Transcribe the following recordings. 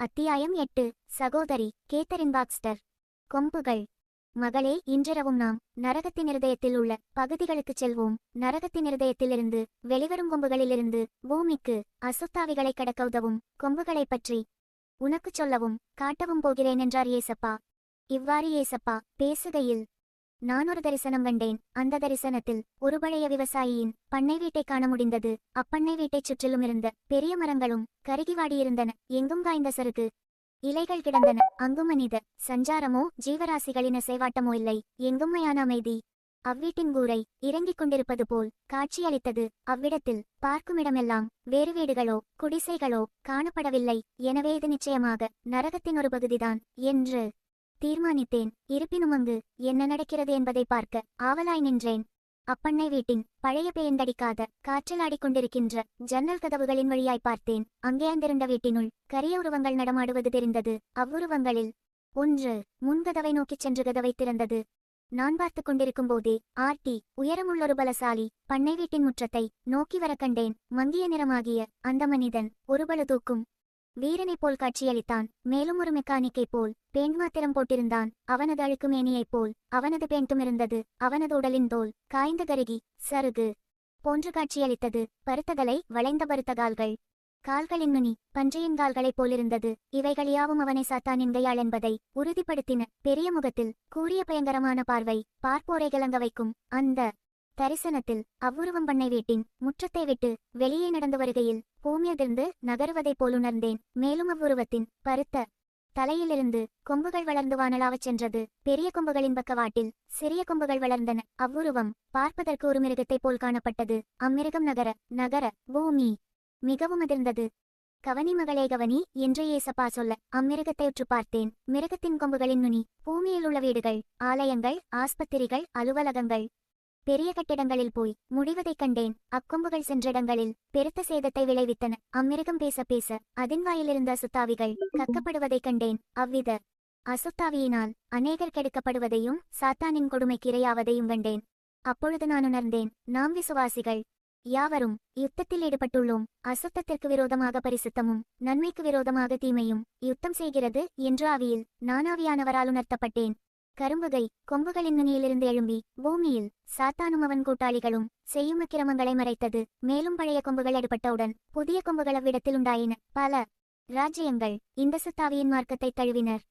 அத்தியாயம் எட்டு. சகோதரி கேத்தரின் பாக்ஸ்டர். கொம்புகள். மகளே இன்றிரவும் நாம் நரகத்தின் இருதயத்தில் உள்ள பகுதிகளுக்குச் செல்வோம். நரகத்தின் இருதயத்திலிருந்து வெளிவரும் கொம்புகளிலிருந்து பூமிக்கு அசுத்தாவிகளை கடக்க உதவும் கொம்புகளைப் பற்றி உனக்குச் சொல்லவும் காட்டவும் போகிறேன் என்றார் ஏசப்பா இவ்வாறு ஏசப்பா பேசுகையில் நான் ஒரு தரிசனம் கண்டேன். அந்த தரிசனத்தில் ஒரு பழைய விவசாயியின் பண்ணை வீட்டை காண முடிந்தது. அப்பண்ணை வீட்டைச் சுற்றிலும் இருந்த பெரிய மரங்களும் கருகி வாடியிருந்தன. எங்கும் காய்ந்த சருகு இலைகள் கிடந்தன. அங்கு மனித சஞ்சாரமோ ஜீவராசிகளின் அசைவாட்டமோ இல்லை. எங்கும் மயான அமைதி. அவ்வீட்டின் கூரை இறங்கிக் கொண்டிருப்பது போல் காட்சியளித்தது. அவ்விடத்தில் பார்க்குமிடமெல்லாம் வேறு வீடுகளோ குடிசைகளோ காணப்படவில்லை. எனவே இது நிச்சயமாக நரகத்தின் ஒரு பகுதிதான். என்று தீர்மானித்தேன். இருப்பினும் அங்கு என்ன நடக்கிறது என்பதை பார்க்க ஆவலாய் நின்றேன். அப்பண்ணை வீட்டின் பழைய பெயர்ந்தடிக்காத காற்றலாடிக் ஆடிக்கொண்டிருக்கின்ற ஜன்னல் கதவுகளின் வழியாய் பார்த்தேன். அங்கே அந்திருந்த வீட்டினுள் கரிய உருவங்கள் நடமாடுவது தெரிந்தது. அவ்வுருவங்களில் ஒன்று முன்கதவை நோக்கிச் சென்று கதவை திறந்தது. நான் பார்த்துக் கொண்டிருக்கும் போதே ஆர்டி உயரமுள்ளொரு பலசாலி பண்ணை வீட்டின் முற்றத்தை நோக்கி வர கண்டேன். மங்கிய நிறமாகிய அந்த மனிதன் ஒருபளு தூக்கும் வீரனைப் போல் காட்சியளித்தான். மேலும் ஒரு மெக்கானிக்கைப் போல் பேண்ட் மாத்திரம் போட்டிருந்தான். அவனது அழுக்கு மேனியைப் போல் அவனது பேண்டும் இருந்தது அவனது உடலின் தோல் காய்ந்த கருகி சருகு போன்று காட்சியளித்தது. பருத்ததலை வளைந்த பருத்த கால்கள் கால்களின் நுனி பன்றியின் கால்களைப் போலிருந்தது. இவைகளியாவும் அவனை சாத்தானின் கையாள் என்பதை உறுதிப்படுத்தின. பெரிய முகத்தில் கூறிய பயங்கரமான பார்வை பார்ப்போரை கலங்க வைக்கும். அந்த தரிசனத்தில் அவ்வுருவம் பண்ணை வீட்டின் முற்றத்தை விட்டு வெளியே நடந்து வருகையில் பூமியதிர்ந்து நகருவதைப் போலுணர்ந்தேன். மேலும் அவ்வுருவத்தின் பருத்த தலையிலிருந்து கொம்புகள் வளர்ந்து வானலாவச் சென்றது. பெரிய கொம்புகளின் பக்கவாட்டில் சிறிய கொம்புகள் வளர்ந்தன. அவ்வுருவம் பார்ப்பதற்கு ஒரு மிருகத்தைப் போல் காணப்பட்டது. அம்மிருகம் நகர நகர பூமி மிகவும் அதிர்ந்தது. கவனி மகளே கவனி என்று ஏசப்பா சொல்ல அம்மிருகத்தை உற்று பார்த்தேன். மிருகத்தின் கொம்புகளின் நுனி பூமியில் உள்ள வீடுகள் ஆலயங்கள் ஆஸ்பத்திரிகள் அலுவலகங்கள் பெரிய கட்டிடங்களில் போய் முடிவதைக் கண்டேன். அக்கொம்புகள் சென்றிடங்களில் பெருத்த சேதத்தை விளைவித்தன. அம்மிருகம் பேச பேச அதன் வாயிலிருந்த அசுத்தாவிகள் கக்கப்படுவதைக் கண்டேன். அவ்வித அசுத்தாவியினால் அநேகர் கெடுக்கப்படுவதையும் சாத்தானின் கொடுமைக்கு இரையாவதையும் கண்டேன். அப்பொழுது நான் உணர்ந்தேன் நாம் விசுவாசிகள் யாவரும் யுத்தத்தில் ஈடுபட்டுள்ளோம். அசுத்தத்திற்கு விரோதமாக பரிசுத்தமும் நன்மைக்கு விரோதமாக தீமையும் யுத்தம் செய்கிறது என்று ஆவியில் நானாவியானவரால் உணர்த்தப்பட்டேன். கரும்புகை கொம்புகளின் நுனியிலிருந்து எழும்பி பூமியில் சாத்தானும் அவன் கூட்டாளிகளும் செய்யும் அக்கிரமங்களை மறைத்தது. மேலும் பழைய கொம்புகள் எடுபட்டவுடன் புதிய கொம்புகள் அவ்விடத்தில் உண்டாயின. பல ராஜ்யங்கள் இந்த சுத்தாவியின் மார்க்கத்தை தழுவினர்.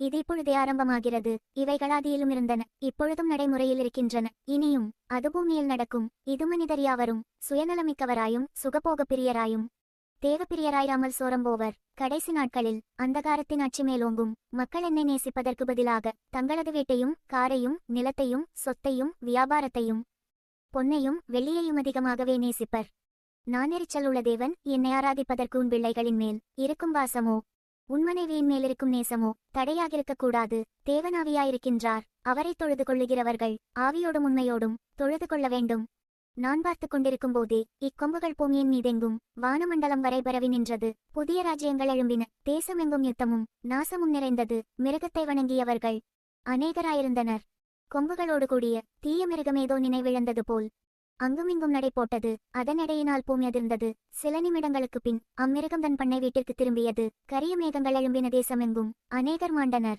இது இப்பொழுதே ஆரம்பமாகிறது. இவைகள் ஆதியிலும் இருந்தன. இப்பொழுதும் நடைமுறையில் இருக்கின்றன. இனியும் அது பூமியில் நடக்கும். இது மனிதர் யாவரும் சுயநலமிக்கவராயும் சுகபோக பிரியராயும் தேவப்பிரியராயிராமல் சோரம்போவர் கடைசி நாட்களில் அந்தகாரத்தின் ஆட்சி மேலோங்கும் மக்கள் என்னை நேசிப்பதற்கு பதிலாக தங்களது வீட்டையும் காரையும் நிலத்தையும் சொத்தையும் வியாபாரத்தையும் பொன்னையும் வெள்ளியையும் அதிகமாகவே நேசிப்பர். நான் எரிச்சல் உள்ள தேவன் என்னை ஆராதிப்பதற்கு உன் பிள்ளைகளின் மேல் இருக்கும் வாசமோ? உன் மனைவியின் மேலிருக்கும் நேசமோ? தடையாகிருக்கக் கூடாது. தேவனாவியாயிருக்கின்றார் அவரை தொழுது கொள்ளுகிறவர்கள் ஆவியோடும் உண்மையோடும் தொழுது கொள்ள வேண்டும். நான் பார்த்துக் கொண்டிருக்கும் போதே இக்கொம்புகள் பூமியின் மீதெங்கும் வானமண்டலம் வரை பரவி நின்றது. புதிய ராஜ்யங்கள் எழும்பின. தேசமெங்கும் யுத்தமும் நாசமும் நிறைந்தது. மிருகத்தை வணங்கியவர்கள் அநேகராயிருந்தனர். கொம்புகளோடு கூடிய தீய மிருகமேதோ நினைவிழந்தது போல் அங்குமிங்கும் நடை போட்டது. அதன் எடையினால் பூமி அதிர்ந்தது. சில நிமிடங்களுக்கு பின் அம்மிருகம் தன் பண்ணை வீட்டிற்கு திரும்பியது. கரிய மேகங்கள் எழும்பின தேசமெங்கும் அநேகர் மாண்டனர்.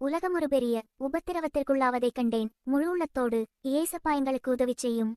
உலகம் ஒரு பெரிய உபத்திரவத்திற்குள்ளாவதைக் கண்டேன். முழு உள்ளத்தோடு இயேசப்பா எங்களுக்கு உதவி செய்யும்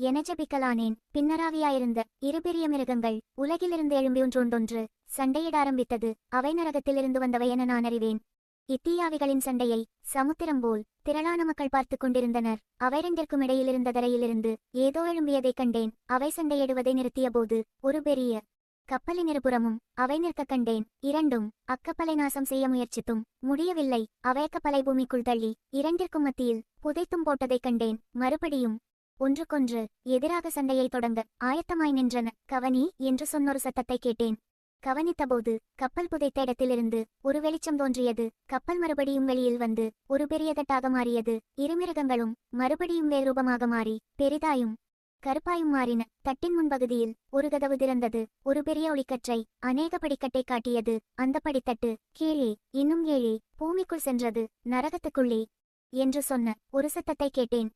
என ஜபிக்கலானேன். பின்னராவியாயிருந்த இரு பெரிய மிருகங்கள் உலகிலிருந்து எழும்பி ஒன்றொன்றொன்று சண்டையிட ஆரம்பித்தது. அவை நரகத்திலிருந்து வந்தவை என நான் அறிவேன். இத்தீயாவிகளின் சண்டையை சமுத்திரம் போல் திரளான மக்கள் பார்த்துக் கொண்டிருந்தனர். அவை ரெண்டிற்கும் இடையிலிருந்த தரையிலிருந்து ஏதோ எழும்பியதைக் கண்டேன். அவை சண்டையிடுவதை நிறுத்தியபோது ஒரு பெரிய கப்பலின் இருபுறமும் அவை நிற்கக் கண்டேன். இரண்டும் அக்கப்பலை நாசம் செய்ய முயற்சித்தும் முடியவில்லை. அவை கப்பலை பூமிக்குள் தள்ளி இரண்டிற்கும் மத்தியில் புதைத்தும் போட்டதைக் கண்டேன். மறுபடியும் ஒன்றுக்கொன்று எதிராக சண்டையை தொடங்க ஆயத்தமாய் நின்றன. கவனி என்று சொன்னொரு சத்தத்தை கேட்டேன். கவனித்தபோது கப்பல் புதைத்த இடத்திலிருந்து ஒரு வெளிச்சம் தோன்றியது. கப்பல் மறுபடியும் வெளியில் வந்து ஒரு பெரிய தட்டாக மாறியது. இருமிருகங்களும் மறுபடியும் வேறுபமாக மாறி பெரிதாயும் கருப்பாயும் மாறின. தட்டின் முன்பகுதியில் ஒரு கதவு திறந்தது. ஒரு பெரிய ஒளிக்கற்றை அநேக படிக்கட்டை காட்டியது. அந்த படித்தட்டு கீழே இன்னும் ஏழே பூமிக்குள் சென்றது நரகத்துக்குள்ளே என்று சொன்ன ஒரு சத்தத்தை கேட்டேன்.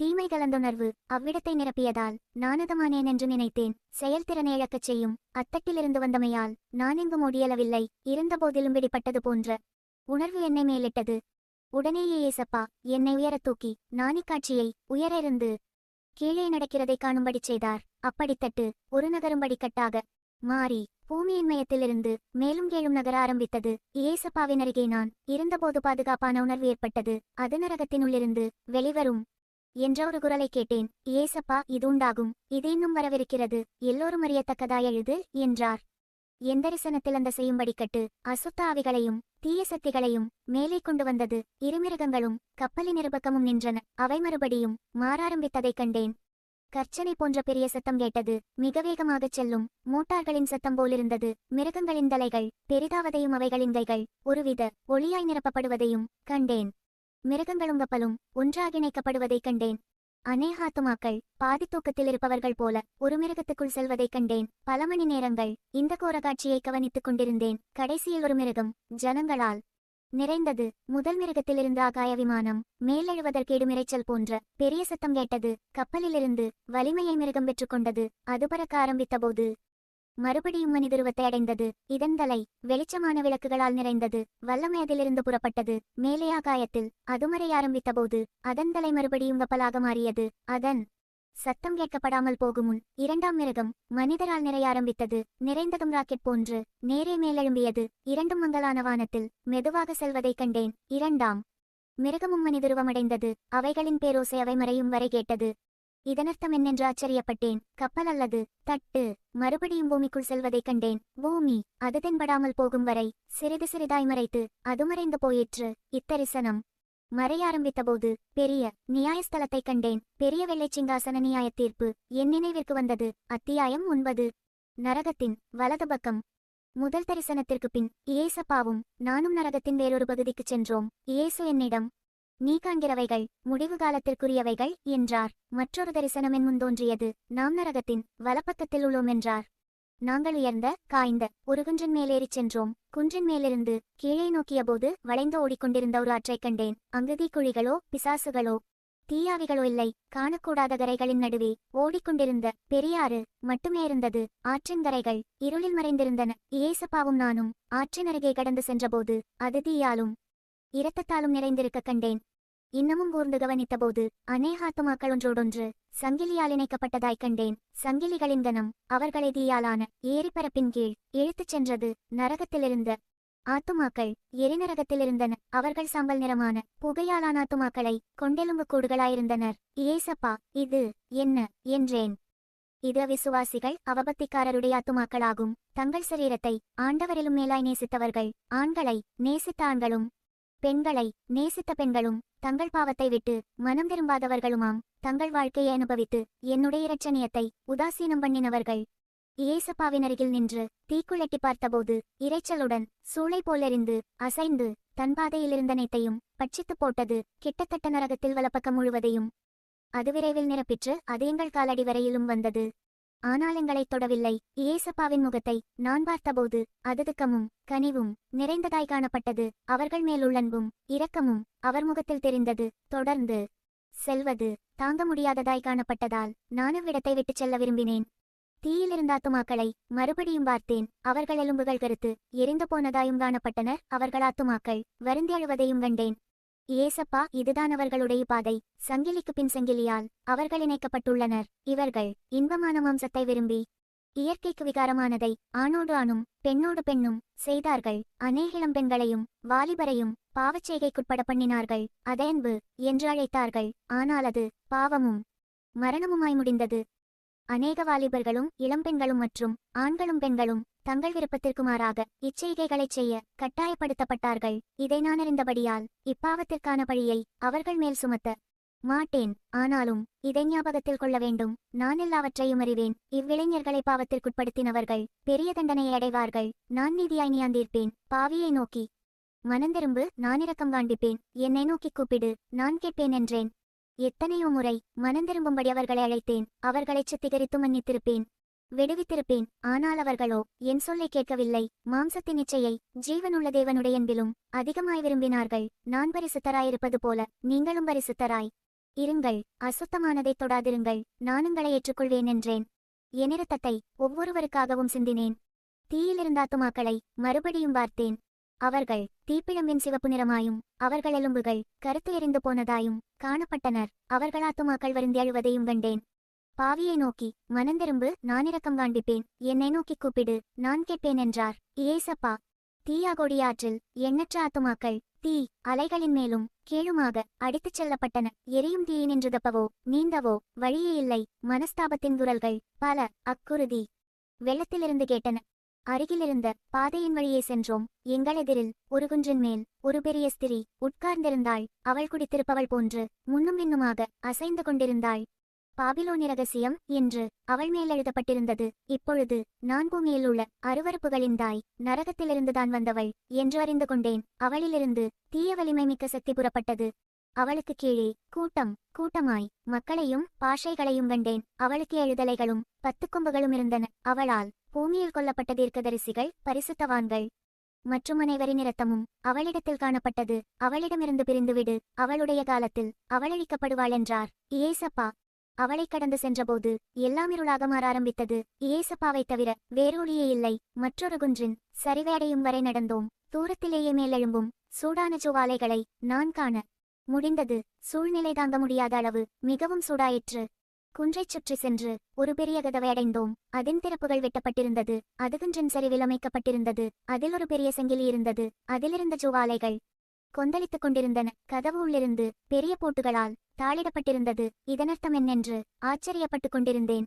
தீமை கலந்துணர்வு அவ்விடத்தை நிரப்பியதால் நானதமானேன் என்று நினைத்தேன். செயல்திறனை இழக்கச் செய்யும் அத்தட்டிலிருந்து வந்தமையால் நான் எங்கும் ஒடியலவில்லை இருந்தபோதிலும் பிடிப்பட்டது போன்ற உணர்வு என்னை மேலிட்டது. உடனேயே ஏசப்பா என்னை உயரத் தூக்கி நாணிக்காட்சியை உயர இருந்து கீழே நடக்கிறதை காணும்படி செய்தார். அப்படித்தட்டு ஒரு நகரும்படி கட்டாக மாறி பூமியின் மையத்திலிருந்து மேலும் கீழும் நகர ஆரம்பித்தது. இயேசப்பாவின் அருகே நான் இருந்தபோது பாதுகாப்பான உணர்வு ஏற்பட்டது. அது நரகத்தினுள்ளிருந்து வெளிவரும் என்ற ஒரு குரலை கேட்டேன். ஏசப்பா இது உண்டாகும் இது இன்னும் வரவிருக்கிறது. எல்லோரும் அறியத்தக்கதா எழுது என்றார். எந்தரிசனத்தில் அந்த செய்யும்படி கட்டு அசுத்த ஆவிகளையும் தீய சக்திகளையும் மேலே கொண்டு வந்தது. இருமிருகங்களும் கப்பலின் இருபக்கமும் நின்றன. அவை மறுபடியும் மாறாரம்பித்ததைக் கண்டேன். கர்ச்சனை போன்ற பெரிய சத்தம் கேட்டது. மிக வேகமாகச் செல்லும் மோட்டார்களின் சத்தம் போலிருந்தது. மிருகங்களின் தலைகள் பெரிதாவதையும் அவைகளின் கைகள் ஒருவித ஒளியாய் நிரப்பப்படுவதையும் கண்டேன். மிருகங்களும் கப்பலும் ஒன்றாக இணைக்கப்படுவதைக் கண்டேன். அநேகாத்துமாக்கள் பாதி தூக்கத்தில் இருப்பவர்கள் போல ஒரு மிருகத்துக்குள் செல்வதைக் கண்டேன். பல மணி நேரங்கள் இந்த கோரகாட்சியை கவனித்துக் கொண்டிருந்தேன். கடைசியில் ஒரு மிருகம் ஜனங்களால் நிறைந்தது. முதல் மிருகத்திலிருந்து ஆகாய விமானம் மேலெழுவதற்கேடு மிரைச்சல் போன்ற பெரிய சத்தம் கேட்டது. கப்பலிலிருந்து வலிமையை மிருகம் பெற்றுக்கொண்டது அது பறக்க ஆரம்பித்தபோது மறுபடியும் மனிதுருவத்தை அடைந்தது. இதன் தலை வெளிச்சமான விளக்குகளால் நிறைந்தது. வல்லமை அதிலிருந்து புறப்பட்டது. மேலே ஆகாயத்தில் அதுமறை ஆரம்பித்தபோது அதன் தலை மறுபடியும் கப்பலாக மாறியது. அதன் சத்தம் கேட்கப்படாமல் போகும் இரண்டாம் மிருகம் மனிதரால் நிறைய ஆரம்பித்தது. நிறைந்ததும் ராக்கெட் போன்று நேரே மேலெழும்பியது. இரண்டும் மங்கலான வானத்தில் மெதுவாக செல்வதைக் கண்டேன். இரண்டாம் மிருகமும் மனிதுருவமடைந்தது அவைகளின் பேரோசை அவை மறையும் வரை கேட்டது. இதனர்த்தம் என்னென்று ஆச்சரியப்பட்டேன். கப்பல் அல்லது தட்டு மறுபடியும் பூமிக்குள் செல்வதைக் கண்டேன். பூமி அது தென்படாமல் போகும் வரை சிறிது சிறிதாய் மறைத்து அது மறைந்து போயிற்று. இத்தரிசனம். மறைய ஆரம்பித்தபோது பெரிய நியாயஸ்தலத்தைக் கண்டேன். பெரிய வெள்ளைச் சிங்காசன நியாய தீர்ப்பு என் நினைவிற்கு வந்தது. அத்தியாயம் ஒன்பது. நரகத்தின் வலது பக்கம் முதல் தரிசனத்திற்கு பின் இயேசப்பாவும் நானும் நரகத்தின் வேறொரு பகுதிக்குச் சென்றோம். இயேசு என்னிடம் நீ காண்கிறவைகள் முடிவு காலத்திற்குரியவைகள் என்றார். மற்றொரு தரிசனமென் என் முன் தோன்றியது. நாம் நரகத்தின் வலப்பக்கத்தில் உள்ளோம் என்றார். நாங்கள் உயர்ந்த காய்ந்த ஒரு குன்றின் மேலேறிச் சென்றோம். குன்றின் மேலிருந்து கீழே நோக்கியபோது வளைந்து ஓடிக்கொண்டிருந்த ஒரு ஆற்றைக் கண்டேன். அங்கு தீக்குழிகளோ பிசாசுகளோ தீயாவிகளோ இல்லை. காணக்கூடாத கரைகளின் நடுவே ஓடிக்கொண்டிருந்த பெரியாறு மட்டுமே இருந்தது. ஆற்றின் கரைகள் இருளில் மறைந்திருந்தன. இயேசப்பாவும் நானும் ஆற்றின் அருகே கடந்து சென்றபோது அது தீயாலும் இரத்தத்தாலும் நிறைந்திருக்க கண்டேன். இன்னமும் கூர்ந்து கவனித்தபோது அநேகாத்துமாக்கள் ஒன்றோடொன்று சங்கிலியால் இணைக்கப்பட்டதாய் கண்டேன். சங்கிலிகளின் கனம் அவர்களை தீயாலான ஏரிப்பரப்பின் கீழ் இழுத்துச் சென்றது நரகத்திலிருந்த. ஆத்துமாக்கள் எரிநரகத்திலிருந்தன. அவர்கள் சாம்பல் நிறமான புகையாலான ஆத்துமாக்களை கொண்டெலும்பு கூடுகளாயிருந்தனர். ஏசப்பா இது என்ன என்றேன். இது விசுவாசிகள் அவபத்திக்காரருடைய ஆத்துமாக்களாகும். தங்கள் சரீரத்தை ஆண்டவரிலும் மேலாய் நேசித்தவர்கள் ஆண்களை நேசித்த ஆண்களும் பெண்களை நேசித்த பெண்களும் தங்கள் பாவத்தை விட்டு மனம் திரும்பாதவர்களுமாம் தங்கள் வாழ்க்கையை அனுபவித்து என்னுடைய இரட்சணியத்தை உதாசீனம் பண்ணினவர்கள். இயேசப்பாவின் அருகில் நின்று தீக்குழட்டி பார்த்தபோது இரைச்சலுடன் சூளை போலெறிந்து அசைந்து தன் பாதையிலிருந்தனைத்தையும் பட்சித்துப் போட்டது கிட்டத்தட்ட நரகத்தில் வலப்பக்கம் முழுவதையும். அது விரைவில் நிரப்பிற்று அது எங்கள் காலடி வரையிலும் வந்தது. ஆனால் எங்களைத் தொடவில்லை. இயேசப்பாவின் முகத்தை நான் பார்த்தபோது அததுக்கமும் கனிவும் நிறைந்ததாய் காணப்பட்டது. அவர்கள் மேலுள்ளன்பும் இரக்கமும் அவர் முகத்தில் தெரிந்தது. தொடர்ந்து செல்வது தாங்க முடியாததாய் காணப்பட்டதால் நானும் விடத்தை விட்டுச் செல்ல விரும்பினேன். தீயிலிருந்த ஆத்துமாக்களை மறுபடியும் பார்த்தேன். அவர்கள் எலும்புகள் கருத்து எரிந்து போனதாயும் காணப்பட்டனர். அவர்கள் ஆத்துமாக்கள் வருந்தி அழுவதையும் கண்டேன். ஏசப்பா இதுதான் அவர்களுடைய பாதை. சங்கிலிக்கு பின் சங்கிலியால் அவர்கள் இணைக்கப்பட்டுள்ளனர். இவர்கள் இன்பமான மாம்சத்தை விரும்பி இயற்கைக்கு விகாரமானதை ஆணோடு ஆணும் பெண்ணோடு பெண்ணும் செய்தார்கள். அநேகிளம் பெண்களையும் வாலிபரையும் பாவச்செய்கைக்குட்பட பண்ணினார்கள். அதயன்பு என்று அழைத்தார்கள். ஆனால் அது பாவமும் மரணமுமாய் முடிந்தது. அநேக வாலிபர்களும் இளம்பெண்களும் மற்றும் ஆண்களும் பெண்களும் தங்கள் விருப்பத்திற்கு மாறாக இச்செய்கைகளைச் செய்ய கட்டாயப்படுத்தப்பட்டார்கள். இதை நான் அறிந்தபடியால் இப்பாவத்திற்கான பழியை அவர்கள் மேல் சுமத்த மாட்டேன். ஆனாலும் இதை ஞாபகத்தில் கொள்ள வேண்டும். நான் எல்லாவற்றையும் அறிவேன். இவ்விளைஞர்களை பாவத்திற்குட்படுத்தினவர்கள் பெரிய தண்டனையை அடைவார்கள். நான் நீதியாய் நியாந்தீர்ப்பேன். பாவியை நோக்கி மனந்திரும்பு நான் இரக்கம் காண்பிப்பேன். என்னை நோக்கி கூப்பிடு நான் கேட்பேன் என்றேன். எத்தனையோ முறை மனந்திரும்பும்படி அவர்களை அழைத்தேன். அவர்களைச் சுத்திகரித்து மன்னித்திருப்பேன். விடுவித்திருப்பேன். ஆனால் அவர்களோ என் சொல்லை கேட்கவில்லை. மாம்சத்தின் இச்சையை ஜீவனுள்ள தேவனுடைய அன்பிலும் அதிகமாய் விரும்பினார்கள். நான் பரிசுத்தராயிருப்பது போல நீங்களும் பரிசுத்தராய் இருங்கள். அசுத்தமானதைத் தொடாதிருங்கள். நானுங்களை ஏற்றுக்கொள்வேன் என்றேன். என் ஒவ்வொருவருக்காகவும் சிந்தினேன். தீயிலிருந்த ஆத்துமாக்களை மறுபடியும் பார்த்தேன். அவர்கள் தீப்பிழம்பின் சிவப்பு நிறமாயும் அவர்கள் எலும்புகள் கருத்து எரிந்து போனதாயும் காணப்பட்டனர். அவர்கள் ஆத்துமாக்கள் வருந்தி அழுவதையும் கண்டேன். பாவியை நோக்கி மனந்திரும்பு நான் காண்டிப்பேன் காண்பிப்பேன். என்னை நோக்கி கூப்பிடு. நான் கேட்பேன் என்றார் இயேசப்பா தீயாகொடியாற்றில் எண்ணற்ற ஆத்துமாக்கள் தீ அலைகளின் மேலும் கீழுமாக அடித்துச் செல்லப்பட்டன. எரியும் தீயை நின்றுதப்பவோ நீந்தவோ வழியே இல்லை. மனஸ்தாபத்தின் குரல்கள் பல அக்குருதி. வெள்ளத்திலிருந்து கேட்டன. அருகிலிருந்த பாதையின் வழியே சென்றோம். எங்களெதிரில் ஒரு குன்றின் மேல் ஒரு பெரிய ஸ்திரீ உட்கார்ந்திருந்தாள். அவள் குடித்திருப்பவள் போன்று முன்னும் பின்னுமாக அசைந்து கொண்டிருந்தாள். பாபிலோன் ரகசியம் என்று அவள் மேல் எழுதப்பட்டிருந்தது. இப்பொழுது நான் பூமியில் உள்ள அருவருப்புகளின் தாய் நரகத்திலிருந்துதான் வந்தவள் என்று அறிந்து கொண்டேன். அவளிலிருந்து தீய வலிமை மிக்க சக்தி புறப்பட்டது. அவளுக்கு கீழே கூட்டம் கூட்டமாய் மக்களையும் பாஷைகளையும் கண்டேன். அவளுக்கு எழுதலைகளும் பத்து கொம்புகளும் இருந்தன. அவளால் பூமியில் கொல்லப்பட்ட தீர்க்கதரிசிகள் பரிசுத்தவான்கள் மற்றும் அனைவரின் இரத்தமும் அவளிடத்தில் காணப்பட்டது. அவளிடமிருந்து பிரிந்துவிடு அவளுடைய காலத்தில் அவளழிக்கப்படுவாள் என்றார். இயேசப்பா அவளை கடந்து சென்றபோது எல்லாம் இருளாக மாற ஆரம்பித்தது. இயேசப்பாவை தவிர வேறொழியே இல்லை. மற்றொரு குன்றின் சரிவையடையும் வரை நடந்தோம். தூரத்திலேயே மேலெழும்பும் சூடான ஜுவாலைகளை நான் காண முடிந்தது. சூழ்நிலை தாங்க முடியாத அளவு மிகவும் சூடாயிற்று. குன்றைச் சுற்றி சென்று ஒரு பெரிய கதவை அடைந்தோம். அதன் திறப்புகள் வெட்டப்பட்டிருந்தது. அது குன்றின் சரிவில் அமைக்கப்பட்டிருந்தது அதில் ஒரு பெரிய சங்கிலி இருந்தது. அதிலிருந்த ஜுவாலைகள் கொந்தளித்துக் கொண்டிருந்தன. கதவு உள்ளிருந்து பெரிய போட்டுகளால் தாளிடப்பட்டிருந்தது. இதனர்த்தம் என்னென்று ஆச்சரியப்பட்டுக் கொண்டிருந்தேன்.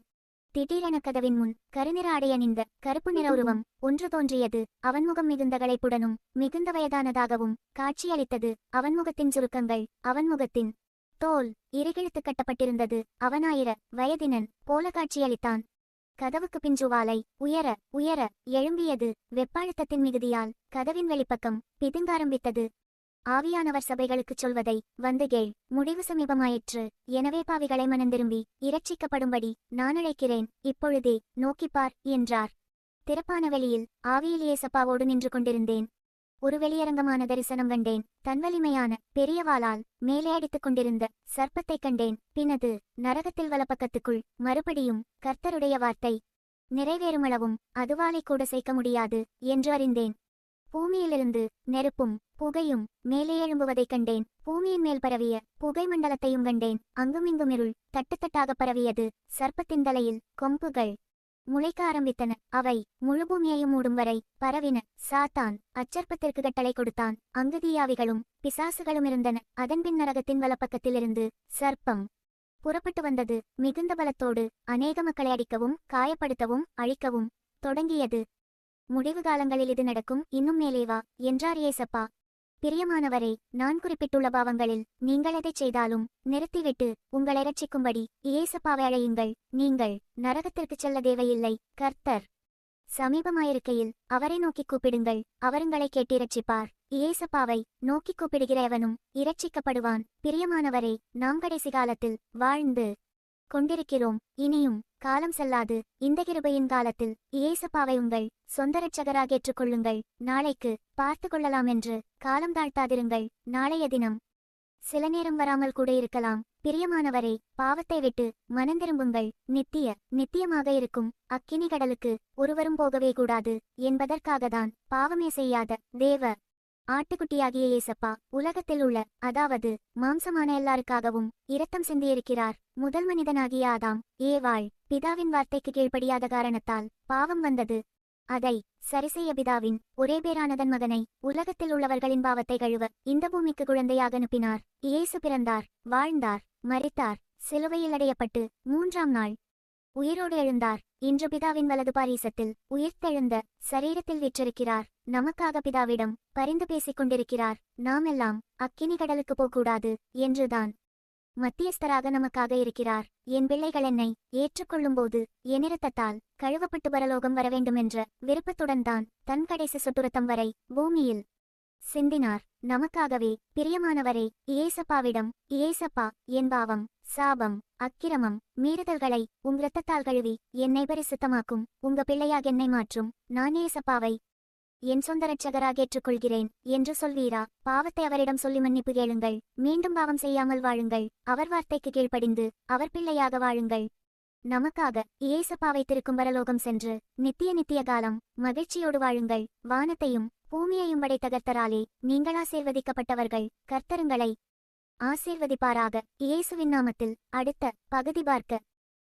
திடீரென கதவின் முன் கருநிற அடையணிந்த கருப்பு நிற உருவம் ஒன்று தோன்றியது. அவன் முகம் மிகுந்த களைப்புடனும் மிகுந்த வயதானதாகவும் காட்சியளித்தது. அவன் முகத்தின் சுருக்கங்கள் அவன் முகத்தின் தோல் இறுகிழுத்து கட்டப்பட்டிருந்தது. அவனாயிர வயதினன் போல காட்சியளித்தான். கதவுக்கு பிஞ்சுவாலை உயர உயர எழும்பியது. வெப்பாழுத்தத்தின் மிகுதியால் கதவின் வெளிப்பக்கம் பிதுங்காரம்பித்தது ஆவியானவர் சபைகளுக்குச் சொல்வதை வந்து கேள் முடிவு சமீபமாயிற்று. எனவே பாவிகளை மனந்திரும்பி இரட்சிக்கப்படும்படி நான் அழைக்கிறேன். இப்பொழுதே நோக்கிப்பார் என்றார். திறப்பான வெளியில் ஆவியிலேயே சப்பாவோடு நின்று கொண்டிருந்தேன். ஒரு வெளியரங்கமான தரிசனம் கண்டேன். தன் வலிமையான மேலே அடித்துக் கொண்டிருந்த சர்ப்பத்தைக் கண்டேன். பினது நரகத்தில் வலப்பக்கத்துக்குள் மறுபடியும் கர்த்தருடைய வார்த்தை நிறைவேறுமளவும் அதுவாலை கூட சேர்க்க முடியாது என்று அறிந்தேன். பூமியிலிருந்து நெருப்பும் புகையும் மேலே எழும்புவதைக் கண்டேன். பூமியின் மேல் பரவிய புகை மண்டலத்தையும் கண்டேன். அங்குமிங்கும் இருள் தட்டுத்தட்டாக பரவியது. சர்ப்பத்தின் தலையில் கொம்புகள் முளைக்க ஆரம்பித்தன. அவை முழு பூமியையும் மூடும் வரை பரவின. சாத்தான் அச்சற்பத்திற்கு கட்டளை கொடுத்தான். அங்கு தீயாவிகளும் பிசாசுகளும் இருந்தன. அதன்பின் நரகத்தின் வலப்பக்கத்திலிருந்து சர்ப்பம் புறப்பட்டு வந்தது. மிகுந்த பலத்தோடு அநேக மக்களை அடிக்கவும் காயப்படுத்தவும் அழிக்கவும் தொடங்கியது. முடிவு காலங்களில் இது நடக்கும் இன்னும் மேலே வா என்றார் ஏசப்பா. பிரியமானவரே நான் குறிப்பிட்டுள்ள பாவங்களில் நீங்கள் எதைச் செய்தாலும் நிறுத்திவிட்டு உங்களை ரட்சிக்கும்படி இயேசப்பாவை அழையுங்கள். நீங்கள் நரகத்திற்குச் செல்ல தேவையில்லை கர்த்தர். சமீபமாயிருக்கையில் அவரை நோக்கி கூப்பிடுங்கள் அவருங்களை கேட்டு இரட்சிப்பார். இயேசப்பாவை நோக்கி கூப்பிடுகிற எவனும் இரட்சிக்கப்படுவான். பிரியமானவரே நாம் கடைசி காலத்தில் வாழ்ந்து கொண்டிருக்கிறோம். இனியும் காலம் செல்லாது. இந்த கிருபையின் காலத்தில் இயேசப்பாவை உங்கள் சொந்த ரட்சகராக ஏற்றுக்கொள்ளுங்கள். நாளைக்கு பார்த்து கொள்ளலாம் என்று காலம் தாழ்த்தாதிருங்கள். நாளைய தினம் சில நேரம் வராமல் கூட இருக்கலாம். பிரியமானவரே பாவத்தை விட்டு மனந்திரும்புங்கள் நித்திய நித்தியமாக இருக்கும். அக்கினி கடலுக்கு ஒருவரும் போகவே கூடாது. என்பதற்காகத்தான் பாவமே செய்யாத தேவ ஆட்டுக்குட்டியாகிய இயேசப்பா உலகத்தில் உள்ள அதாவது மாம்சமான எல்லாருக்காகவும் இரத்தம் சிந்தியிருக்கிறார். முதல் மனிதனாகிய ஆதாம் ஏவாள் பிதாவின் வார்த்தைக்கு கீழ்ப்படியாத காரணத்தால் பாவம் வந்தது. அதை சரிசெய்ய பிதாவின் ஒரே பேரானதன் மகனை உலகத்தில் உள்ளவர்களின் பாவத்தை கழுவ இந்த பூமிக்கு குழந்தையாக அனுப்பினார். இயேசு பிறந்தார் வாழ்ந்தார் மறித்தார் சிலுவையில் அடையப்பட்டு மூன்றாம் நாள் உயிரோடு எழுந்தார். இன்று பிதாவின் வலது பாரீசத்தில் உயிர்த்தெழுந்த சரீரத்தில் விற்றிருக்கிறார். நமக்காக பிதாவிடம் பரிந்து பேசிக் கொண்டிருக்கிறார் நாம் எல்லாம் அக்கினி கடலுக்கு போகக்கூடாது என்றுதான். மத்தியஸ்தராக நமக்காக இருக்கிறார். என் பிள்ளைகள் என்னை ஏற்றுக்கொள்ளும்போது எனிரத்தத்தால் கழுவப்பட்டு பரலோகம் வரவேண்டுமென்ற விருப்பத்துடன் தான் தன் கடைசி சுட்டுரத்தம் வரை பூமியில் சிந்தினார். நமக்காகவே பிரியமானவரே இயேசப்பாவிடம் இயேசப்பா என் பாவம். சாபம் அக்கிரமம் மீறுதல்களை உங் இரத்தத்தால் கழுவி என்னை பரிசுத்தமாக்கும் உங்க பிள்ளையாக என்னை மாற்றும். நான் ஏசப்பாவை என் சொந்த ரட்சகராக ஏற்றுக்கொள்கிறேன் என்று சொல்வீரா? பாவத்தை அவரிடம் சொல்லி மன்னிப்பு கேளுங்கள். மீண்டும் பாவம் செய்யாமல் வாழுங்கள். அவர் வார்த்தைக்கு கீழ்ப்படிந்து அவர் பிள்ளையாக வாழுங்கள். நமக்காக இயேசப்பாவை திருக்கும் வரலோகம் சென்று நித்திய நித்திய காலம் மகிழ்ச்சியோடு வாழுங்கள். வானத்தையும் பூமியையும் படை தகர்த்தராலே நீங்களா சேர்வதிக்கப்பட்டவர்கள் கர்த்தருங்களை ஆசீர்வதிப்பாராக. இயேசுவின் நாமத்தில் அடுத்த பகுதி பார்க்க